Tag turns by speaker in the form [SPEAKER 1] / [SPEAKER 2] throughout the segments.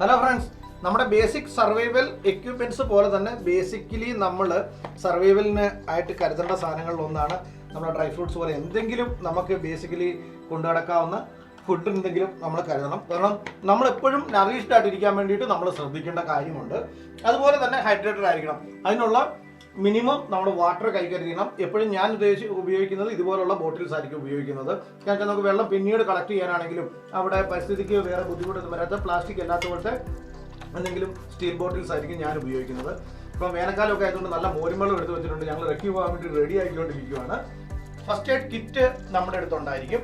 [SPEAKER 1] Hello friends നമ്മുടെ basic survival equipments പോലെ തന്നെ ബേസിക്കലി നമ്മൾ സർവൈവലിന് ആയിട്ട് കരുതേണ്ട സാധനങ്ങളിൽ ഒന്നാണ് നമ്മുടെ ഡ്രൈ ഫ്രൂട്ട്സ് പോലെ എന്തെങ്കിലും നമുക്ക് ബേസിക്കലി കൊണ്ടു നടക്കാവുന്ന ഫുഡ് എന്തെങ്കിലും നമ്മൾ കരുതണം. കാരണം നമ്മൾ എപ്പോഴും നറിഷ്ഡ് ആയിട്ടിരിക്കാൻ വേണ്ടിയിട്ട് നമ്മൾ ശ്രദ്ധിക്കേണ്ട കാര്യമുണ്ട്. അതുപോലെ തന്നെ ഹൈഡ്രേറ്റഡ് ആയിരിക്കണം. അതിനുള്ള മിനിമം നമ്മൾ വാട്ടർ കൈകാര്യം ചെയ്യണം. എപ്പോഴും ഞാൻ ഉദ്ദേശിച്ച് ഉപയോഗിക്കുന്നത് ഇതുപോലുള്ള ബോട്ടിൽസ് ആയിരിക്കും ഉപയോഗിക്കുന്നത്. കാരണം നമുക്ക് വെള്ളം പിന്നീട് കളക്ട് ചെയ്യാനാണെങ്കിലും അവിടെ പരിസ്ഥിതിക്ക് വേറെ ബുദ്ധിമുട്ടൊന്നും വരാത്ത പ്ലാസ്റ്റിക് അല്ലാത്ത പോലത്തെ എന്തെങ്കിലും സ്റ്റീൽ ബോട്ടിൽസ് ആയിരിക്കും ഞാൻ ഉപയോഗിക്കുന്നത്. ഇപ്പം വേനൽക്കാലമൊക്കെ ആയതുകൊണ്ട് നല്ല മോരുമ്പളം എടുത്ത് വെച്ചിട്ടുണ്ട്. ഞങ്ങൾ റെക്കി പോകാൻ വേണ്ടി റെഡി ആയിക്കൊണ്ടിരിക്കുകയാണ് ഫസ്റ്റ് എയ്ഡ് കിറ്റ് നമ്മുടെ അടുത്തുണ്ടായിരിക്കും.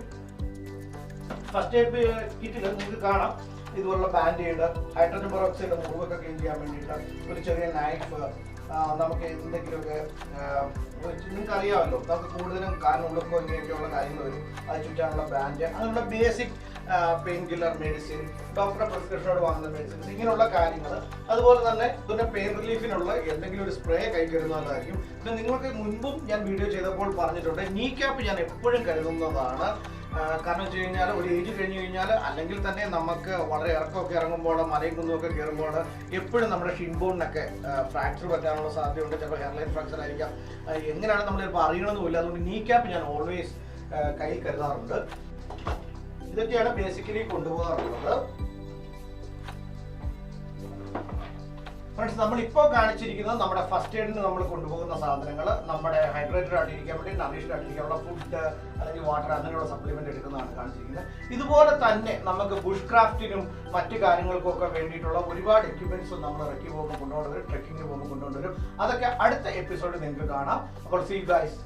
[SPEAKER 1] ഫസ്റ്റ് എയ്ഡ് കിറ്റിൽ നിങ്ങൾക്ക് കാണാം. ഇതുപോലുള്ള ബാൻഡേഡ് ഹൈഡ്രജൻ പെറോക്സൈഡ് മുറിവൊക്കെ ക്ലീൻ ചെയ്യാൻ വേണ്ടിയിട്ട് ഒരു ചെറിയ നൈഫ് നമുക്ക് എന്തെങ്കിലുമൊക്കെ നിങ്ങൾക്ക് അറിയാമല്ലോ നമുക്ക് കൂടുതലും കാരണം ഇങ്ങനെയൊക്കെയുള്ള കാര്യങ്ങൾ വരും. അത് ചുറ്റാനുള്ള ബാൻഡ് അങ്ങനെയുള്ള ബേസിക് പെയിൻ കില്ലർ മെഡിസിൻ ഡോക്ടറെ പ്രിസ്ക്രിപ്ഷനോട് വാങ്ങുന്ന മെഡിസിൻസ് ഇങ്ങനെയുള്ള കാര്യങ്ങൾ. അതുപോലെ തന്നെ പിന്നെ പെയിൻ റിലീഫിനുള്ള എന്തെങ്കിലും ഒരു സ്പ്രേ കൈ കരുതുന്നതായിരിക്കും പിന്നെ നിങ്ങൾക്ക് മുൻപും ഞാൻ വീഡിയോ ചെയ്തപ്പോൾ പറഞ്ഞിട്ടുണ്ട്. നീ ക്യാപ്പ് ഞാൻ എപ്പോഴും കരുതുന്നതാണ്. കാരണം വെച്ച് കഴിഞ്ഞാൽ ഒരു ഏജ് കഴിഞ്ഞ് കഴിഞ്ഞാൽ അല്ലെങ്കിൽ തന്നെ നമുക്ക് വളരെ ഇറക്കമൊക്കെ ഇറങ്ങുമ്പോൾ മലയും കുന്നുമൊക്കെ കയറുമ്പോൾ എപ്പോഴും നമ്മുടെ ഷിൻബോണിനൊക്കെ ഫ്രാക്ചർ പറ്റാനുള്ള സാധ്യതയുണ്ട്. ചിലപ്പോൾ ഹെയർലൈൻ ഫ്രാക്ചർ ആയിരിക്കാം. എങ്ങനെയാണ് നമ്മൾ ഇപ്പോൾ അറിയണമെന്നുമില്ല അതുകൊണ്ട് നീ ക്യാപ്പ് ഞാൻ ഓൾവേസ് കയ്യിൽ കരുതാറുണ്ട്. ഇതൊക്കെയാണ് ബേസിക്കലി കൊണ്ടുപോകാറുള്ളത്. ഫ്രണ്ട്സ് നമ്മളിപ്പോൾ കാണിച്ചിരിക്കുന്നത് നമ്മുടെ ഫസ്റ്റ് എയ്ഡിന് നമ്മൾ കൊണ്ടുപോകുന്ന സാധനങ്ങൾ നമ്മുടെ ഹൈഡ്രേറ്റഡ് ആയിട്ടിരിക്കാൻ വേണ്ടി നറീഷ്ഡ് ആയിട്ടിരിക്കാനുള്ള ഫുഡ് അല്ലെങ്കിൽ വാട്ടർ അങ്ങനെയുള്ള സപ്ലിമെന്റ് എടുക്കുന്നതാണ് കാണിച്ചിരിക്കുന്നത്. ഇതുപോലെ തന്നെ നമുക്ക് ബുഷ് ക്രാഫ്റ്റിനും മറ്റു കാര്യങ്ങൾക്കൊക്കെ വേണ്ടിയിട്ടുള്ള ഒരുപാട് എക്യുപ്മെന്റ്സ് നമ്മൾ റെക്കി പോകുമ്പോൾ കൊണ്ടുകൊണ്ടുവരും ട്രെക്കിങ്ങിന് പോകുമ്പോൾ കൊണ്ടുകൊണ്ടുവരും അതൊക്കെ അടുത്ത എപ്പിസോഡിൽ നിങ്ങൾക്ക് കാണാം. അപ്പോൾ സീ ഗൈസ്